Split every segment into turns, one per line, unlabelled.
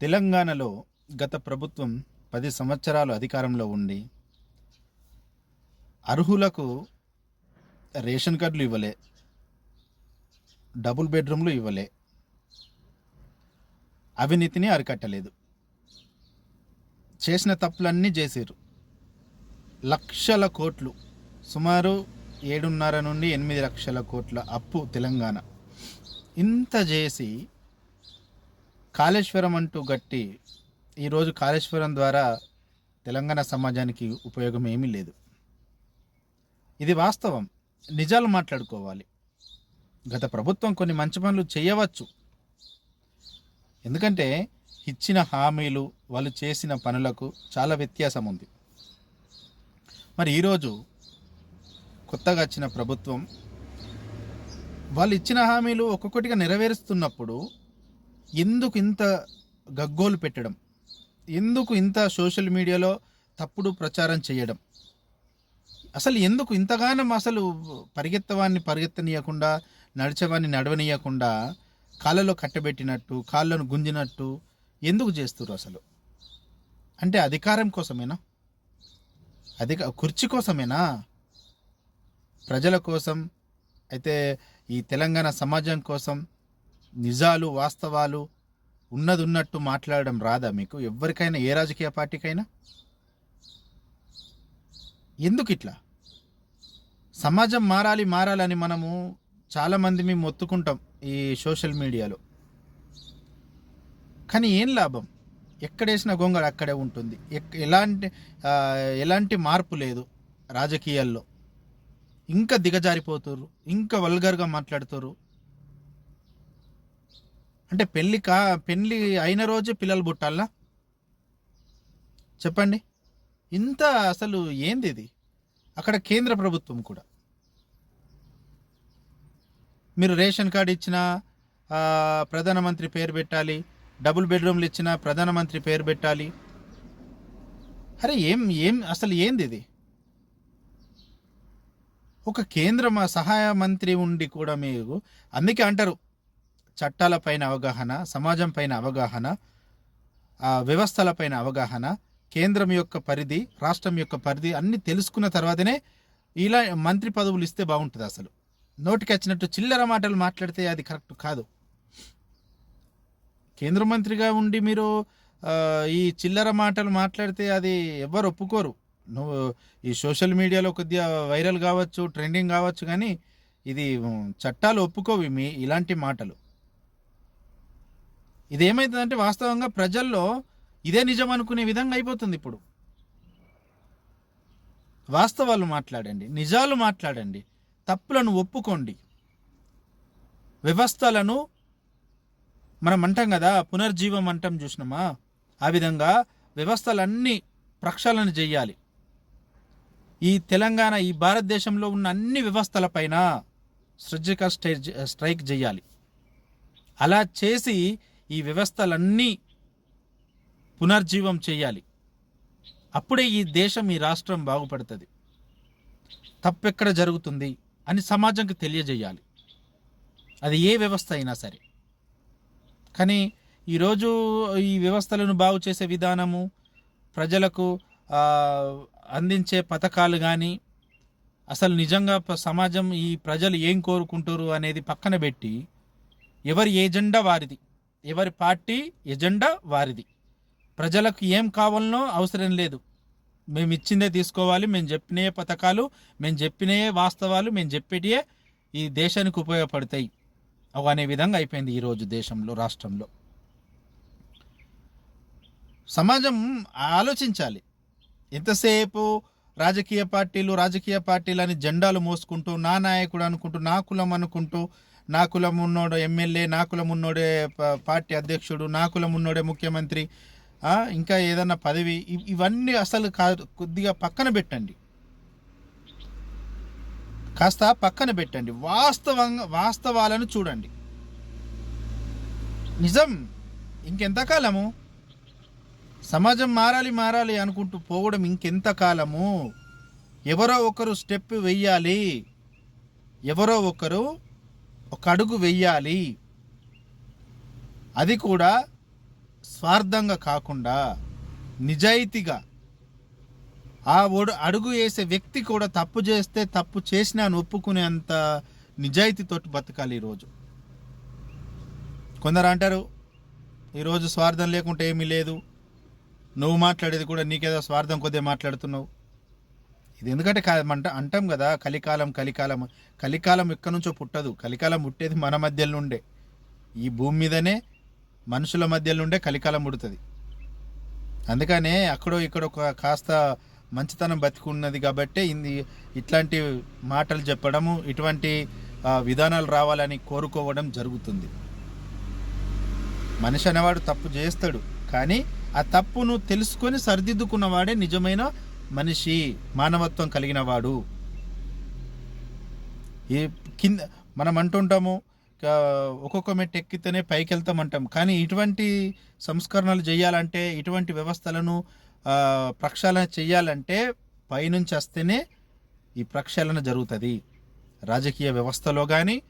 తెలంగాణలో గత ప్రభుత్వం పది సంవత్సరాలు అధికారంలో ఉండి అర్హులకు రేషన్ కార్డులు ఇవ్వలే డబుల్ బెడ్రూమ్లు ఇవ్వలే అవినీతిని అరికట్టలేదు. చేసిన తప్పులన్నీ చేసారు లక్షల కోట్లు సుమారు ఏడున్నర నుండి ఎనిమిది లక్షల కోట్ల అప్పు తెలంగాణ. ఇంత చేసి కాళేశ్వరం అంటూ గట్టి ఈరోజు కాళేశ్వరం ద్వారా తెలంగాణ సమాజానికి ఉపయోగం ఏమీ లేదు. ఇది వాస్తవం. నిజాలు మాట్లాడుకోవాలి. గత ప్రభుత్వం కొన్ని మంచి పనులు చేయవచ్చు. ఎందుకంటే ఇచ్చిన హామీలు వాళ్ళు చేసిన పనులకు చాలా వ్యత్యాసం ఉంది. మరి ఈరోజు కొత్తగా వచ్చిన ప్రభుత్వం వాళ్ళు ఇచ్చిన హామీలు ఒక్కొక్కటిగా నెరవేరుస్తున్నప్పుడు ఎందుకు ఇంత గగ్గోలు పెట్టడం? ఎందుకు ఇంత సోషల్ మీడియాలో తప్పుడు ప్రచారం చేయడం? అసలు ఎందుకు ఇంతగానం అసలు పరిగెత్తవాన్ని పరిగెత్తనీయకుండా నడిచేవాన్ని నడవనీయకుండా కాళ్ళలో కట్టబెట్టినట్టు కాళ్ళను గుంజినట్టు ఎందుకు చేస్తారు అసలు? అంటే అధికారం కోసమేనా? అధిక కుర్చీ కోసమేనా? ప్రజల కోసం అయితే ఈ తెలంగాణ సమాజం కోసం నిజాలు వాస్తవాలు ఉన్నది ఉన్నట్టు మాట్లాడడం రాదా మీకు? ఎవరికైనా ఏ రాజకీయ పార్టీకైనా? ఎందుకు ఇట్లా? సమాజం మారాలి మారాలని మనము చాలామంది మేము మొత్తుకుంటాం ఈ సోషల్ మీడియాలో. కానీ ఏం లాభం? ఎక్కడేసిన గొంగళ అక్కడే ఉంటుంది. ఎక్- ఎలాంటి ఎలాంటి మార్పు లేదు రాజకీయాల్లో. ఇంకా దిగజారిపోతుర్రు ఇంకా వల్గర్గా మాట్లాడుతారు అంటే పెళ్ళి కా పెళ్ళి అయిన రోజు పిల్లలు పుట్టాలా? చెప్పండి. ఇంత అసలు ఏంది ఇది? అక్కడ కేంద్ర ప్రభుత్వం కూడా. మీరు రేషన్ కార్డు ఇచ్చినా ప్రధానమంత్రి పేరు పెట్టాలి డబుల్ బెడ్రూమ్లు ఇచ్చినా ప్రధానమంత్రి పేరు పెట్టాలి. అరే ఏం ఏం అసలు ఏంది ఇది? ఒక కేంద్ర సహాయ మంత్రి ఉండి కూడా మీకు అందుకే అంటారు చట్టాలపైన అవగాహన సమాజం పైన అవగాహన వ్యవస్థలపైన అవగాహన కేంద్రం యొక్క పరిధి రాష్ట్రం యొక్క పరిధి అన్ని తెలుసుకున్న తర్వాతనే ఇలా మంత్రి పదవులు ఇస్తే బాగుంటుంది అసలు. నోటికి వచ్చినట్టు చిల్లర మాటలు మాట్లాడితే అది కరెక్ట్ కాదు. కేంద్ర మంత్రిగా ఉండి మీరు ఈ చిల్లర మాటలు మాట్లాడితే అది ఎవరు ఒప్పుకోరు. నువ్వు ఈ సోషల్ మీడియాలో కొద్దిగా వైరల్ కావచ్చు ట్రెండింగ్ కావచ్చు కానీ ఇది చట్టాలు ఒప్పుకోవి మీ ఇలాంటి మాటలు. ఇదేమైతుందంటే వాస్తవంగా ప్రజల్లో ఇదే నిజం అనుకునే విధంగా అయిపోతుంది ఇప్పుడు. వాస్తవాలు మాట్లాడండి నిజాలు మాట్లాడండి తప్పులను ఒప్పుకోండి. వ్యవస్థలను మనం అంటాం కదా పునర్జీవం అంటాం చూసినామా? ఆ విధంగా వ్యవస్థలన్నీ ప్రక్షాళన చేయాలి. ఈ తెలంగాణ ఈ భారతదేశంలో ఉన్న అన్ని వ్యవస్థలపైన సర్జికల్ స్ట్రైక్ స్ట్రైక్ చేయాలి. అలా చేసి ఈ వ్యవస్థలన్నీ పునర్జీవం చేయాలి. అప్పుడే ఈ దేశం ఈ రాష్ట్రం బాగుపడుతుంది. తప్పెక్కడ జరుగుతుంది అని సమాజంకి తెలియజేయాలి. అది ఏ వ్యవస్థ అయినా సరే. కానీ ఈరోజు ఈ వ్యవస్థలను బాగు చేసే విధానము ప్రజలకు అందించే పథకాలు కానీ అసలు నిజంగా సమాజం ఈ ప్రజలు ఏం కోరుకుంటారు అనేది పక్కన పెట్టి ఎవరి ఏజెండా వారిది. ఎవరి పార్టీ ఎజెండా వారిది. ప్రజలకు ఏం కావాలనో అవసరం లేదు. మేము ఇచ్చిందే తీసుకోవాలి మేము చెప్పినయే పథకాలు మేము చెప్పినయే వాస్తవాలు మేము చెప్పేటియే ఈ దేశానికి ఉపయోగపడతాయి. అవి అనే విధంగా అయిపోయింది ఈరోజు దేశంలో రాష్ట్రంలో. సమాజం ఆలోచించాలి. ఎంతసేపు రాజకీయ పార్టీలు రాజకీయ పార్టీలు అని జెండాలు మోసుకుంటూ నా నాయకుడు అనుకుంటూ నా కులం అనుకుంటూ నా కులం ఉన్నోడు ఎమ్మెల్యే నా కులం ఉన్నోడే ప- పార్టీ అధ్యక్షుడు నా కులం ఉన్నోడే ముఖ్యమంత్రి ఇంకా ఏదన్నా పదవి ఇవన్నీ అసలు కాదు. కొద్దిగా పక్కన పెట్టండి. కాస్త పక్కన పెట్టండి. వాస్తవంగా వాస్తవాలను చూడండి. నిజం. ఇంకెంతకాలము సమాజం మారాలి మారాలి అనుకుంటూ పోవడం ఇంకెంత కాలము? ఎవరో ఒకరు స్టెప్ వెయ్యాలి. ఎవరో ఒకరు ఒక అడుగు వెయ్యాలి. అది కూడా స్వార్థంగా కాకుండా నిజాయితీగా. ఆ ఒడు అడుగు వేసే వ్యక్తి కూడా తప్పు చేస్తే తప్పు చేసినా అని ఒప్పుకునేంత నిజాయితీతోటి బతకాలి ఈరోజు కొందరు అంటారు ఈరోజు స్వార్థం లేకుంటే ఏమీ లేదు. నువ్వు మాట్లాడేది కూడా నీకేదో స్వార్థం కొద్దిగా మాట్లాడుతున్నావు. ఇది ఎందుకంటే కా- అంట అంటాం కదా కలికాలం కలికాలం కలికాలం ఎక్కడి నుంచో పుట్టదు. కలికాలం పుట్టేది మన మధ్యలో నుండే. ఈ భూమి మీదనే మనుషుల మధ్యలో నుండే కలికాలం పుడుతుంది. అందుకనే అక్కడో ఇక్కడ ఒక కాస్త మంచితనం బతికున్నది కాబట్టి ఇది ఇట్లాంటి మాటలు చెప్పడము ఇటువంటి విధానాలు రావాలని కోరుకోవడం జరుగుతుంది. మనిషి అనేవాడు తప్పు చేస్తాడు. కానీ ఆ తప్పును తెలుసుకొని సరిదిద్దుకున్నవాడే నిజమైన మనిషి మానవత్వం కలిగిన వాడు ఈ కింద మనం అంటుంటాము ఒక్కొక్క మెట్టు ఎక్కితేనే పైకి వెళ్తామంటాం కానీ ఇటువంటి సంస్కరణలు చేయాలంటే ఇటువంటి వ్యవస్థలను ప్రక్షాళన చేయాలంటే పైనుంచి వస్తేనే ఈ ప్రక్షాళన జరుగుతుంది. రాజకీయ వ్యవస్థలో కానీ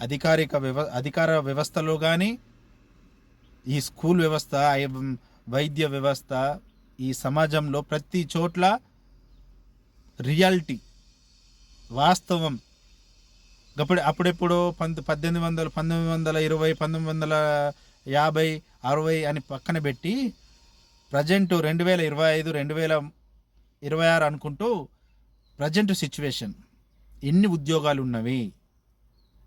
అధికారిక వ్యవ అధికార వ్యవస్థలో కానీ ఈ స్కూల్ వ్యవస్థ వైద్య వ్యవస్థ ఈ సమాజంలో ప్రతి చోట్ల రియాలిటీ వాస్తవం. అప్పుడు అప్పుడెప్పుడు పంత పద్దెనిమిది వందల పంతొమ్మిది వందల ఇరవై పంతొమ్మిది వందల యాభై అరవై అని పక్కన పెట్టి ప్రజెంట్ రెండు వేల ఇరవై ఐదు రెండు వేల ఇరవై ఆరు అనుకుంటూ ప్రజెంట్ సిచ్యువేషన్. ఎన్ని ఉద్యోగాలు ఉన్నవి?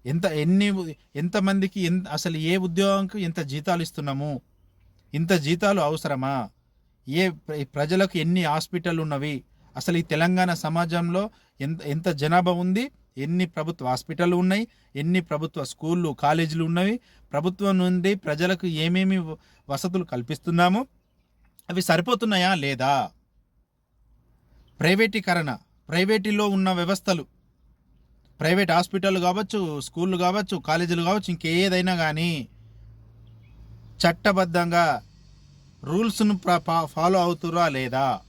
ఎంత ఎన్ని ఎంతమందికి ఎంత అసలు ఏ ఉద్యోగంకి ఎంత జీతాలు ఇస్తున్నాము? ఇంత జీతాలు అవసరమా? ఏ ప్రజలకు ఎన్ని హాస్పిటల్ ఉన్నవి అసలు ఈ తెలంగాణ సమాజంలో ఎంత ఎంత జనాభా ఉంది? ఎన్ని ప్రభుత్వ హాస్పిటల్ ఉన్నాయి? ఎన్ని ప్రభుత్వ స్కూళ్ళు కాలేజీలు ఉన్నవి? ప్రభుత్వం నుండి ప్రజలకు ఏమేమి వసతులు కల్పిస్తున్నాము? అవి సరిపోతున్నాయా లేదా? ప్రైవేటీకరణ ప్రైవేటీలో ఉన్న వ్యవస్థలు ప్రైవేట్ హాస్పిటల్ కావచ్చు స్కూళ్ళు కావచ్చు కాలేజీలు కావచ్చు ఇంకేదైనా కానీ చట్టబద్ధంగా రూల్స్ను ఫాలో అవుతురా లేదా?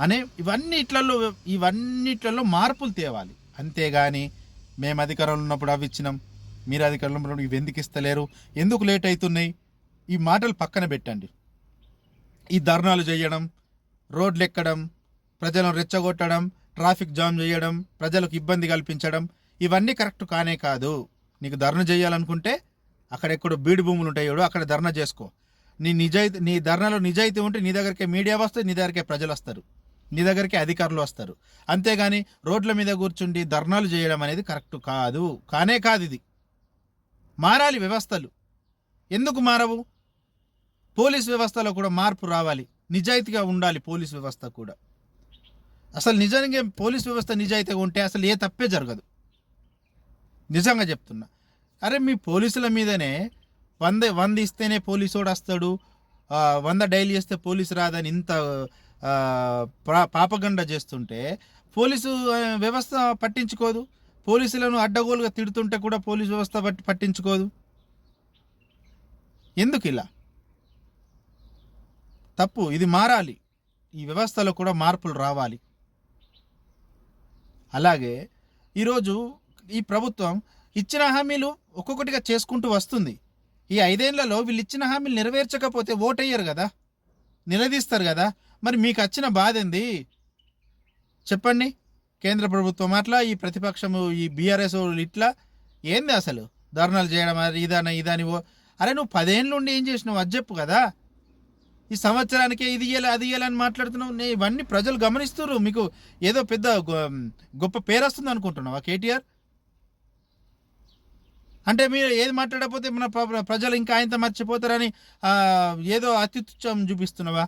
అనే ఇవన్నిట్లలో ఇవన్నిట్లలో మార్పులు తేవాలి. అంతేగాని మేము అధికారంలో ఉన్నప్పుడు అవి ఇచ్చినాం. మీరు అధికారంలో ఉన్నప్పుడు ఇవి ఎందుకు ఇస్తలేరు? ఎందుకు లేట్ అవుతున్నాయి? ఈ మాటలు పక్కన పెట్టండి. ఈ ధర్నాలు చేయడం రోడ్లు ఎక్కడం ప్రజలను రెచ్చగొట్టడం ట్రాఫిక్ జామ్ చేయడం ప్రజలకు ఇబ్బంది కల్పించడం ఇవన్నీ కరెక్ట్ కానే కాదు. నీకు ధర్నా చేయాలనుకుంటే అక్కడెక్కడ బీడు భూములు ఉంటాయో అక్కడ ధర్నా చేసుకో. నీ నిజాయితీ నీ ధర్నాలో నిజాయితీ ఉంటే నీ దగ్గరికే మీడియా వస్తే నీ దగ్గరికే ప్రజలు వస్తారు. నీ దగ్గరికి అధికారులు వస్తారు. అంతేగాని రోడ్ల మీద కూర్చుండి ధర్నాలు చేయడం అనేది కరెక్ట్ కాదు. కానే కాదు ఇది. మారాలి వ్యవస్థలు. ఎందుకు మారవు? పోలీస్ వ్యవస్థలో కూడా మార్పు రావాలి. నిజాయితీగా ఉండాలి పోలీస్ వ్యవస్థ కూడా. అసలు నిజంగా పోలీస్ వ్యవస్థ నిజాయితీగా ఉంటే అసలు ఏ తప్పే జరగదు. నిజంగా చెప్తున్నా. అరే మీ పోలీసుల మీదనే వంద వంద ఇస్తేనే పోలీసోడు వస్తాడు. వంద డైలీ చేస్తే పోలీసు రాదని ఇంత పాపగండ చేస్తుంటే పోలీసు వ్యవస్థ పట్టించుకోదు. పోలీసులను అడ్డగోలుగా తిడుతుంటే కూడా పోలీసు వ్యవస్థ పట్టి పట్టించుకోదు. ఎందుకు ఇలా? తప్పు ఇది మారాలి. ఈ వ్యవస్థలో కూడా మార్పులు రావాలి. అలాగే ఈరోజు ఈ ప్రభుత్వం ఇచ్చిన హామీలు ఒక్కొక్కటిగా చేసుకుంటూ వస్తుంది. ఈ ఐదేళ్ళలో వీళ్ళు ఇచ్చిన హామీలు నెరవేర్చకపోతే ఓటయ్యారు కదా? నిలదీస్తారు కదా? మరి మీకు వచ్చిన బాధ ఏంది చెప్పండి. కేంద్ర ప్రభుత్వం అట్లా ఈ ప్రతిపక్షము ఈ బీఆర్ఎస్ ఇట్లా. ఏంది అసలు? ధర్నాలు చేయడం అది ఇదని ఇదని ఓ. అరే నువ్వు పదేళ్ళ నుండి ఏం చేసినావు? అది చెప్పు కదా. ఈ సంవత్సరానికే ఇది ఇయ్యాలి అది ఇయ్యాలని మాట్లాడుతున్నావు. నేను ఇవన్నీ ప్రజలు గమనిస్తున్నారు మీకు ఏదో పెద్ద గొప్ప పేరు వస్తుంది అనుకుంటున్నావా కేటీఆర్? అంటే మీరు ఏది మాట్లాడకపోతే మన ప్ర- ప్రజలు ఇంకా ఆయనతో మర్చిపోతారని ఏదో అతిత్యం చూపిస్తున్నావా?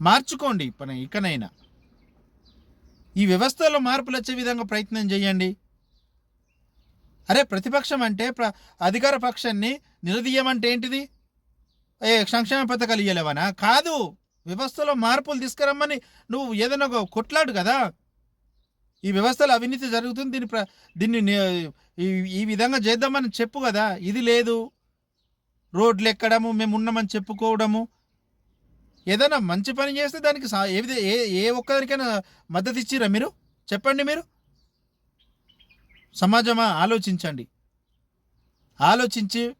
మార్చుకోండి పని ఇకనైనా. ఈ వ్యవస్థలో మార్పులు వచ్చే విధంగా ప్రయత్నం చేయండి. అరే ప్రతిపక్షం అంటే ప్ర అధికార పక్షాన్ని నిలదీయమంటే ఏంటిది? ఏ సంక్షేమ పథకాలు ఇయ్యలేవనా? కాదు వ్యవస్థలో మార్పులు తీసుకురమ్మని నువ్వు ఏదైనా ఒక కొట్లాడు కదా? ఈ వ్యవస్థలో అవినీతి జరుగుతుంది దీన్ని ప్ర దీన్ని ఈ విధంగా చేద్దామని చెప్పు కదా ఇది లేదు. రోడ్లు ఎక్కడము మేము ఉన్నామని చెప్పుకోవడము. ఏదైనా మంచి పని చేస్తే దానికి సా- ఏ ఏ ఏ ఒక్కదానికైనా మద్దతు ఇచ్చిరా మీరు? చెప్పండి మీరు. సమాజమా? ఆలోచించండి. ఆలోచించి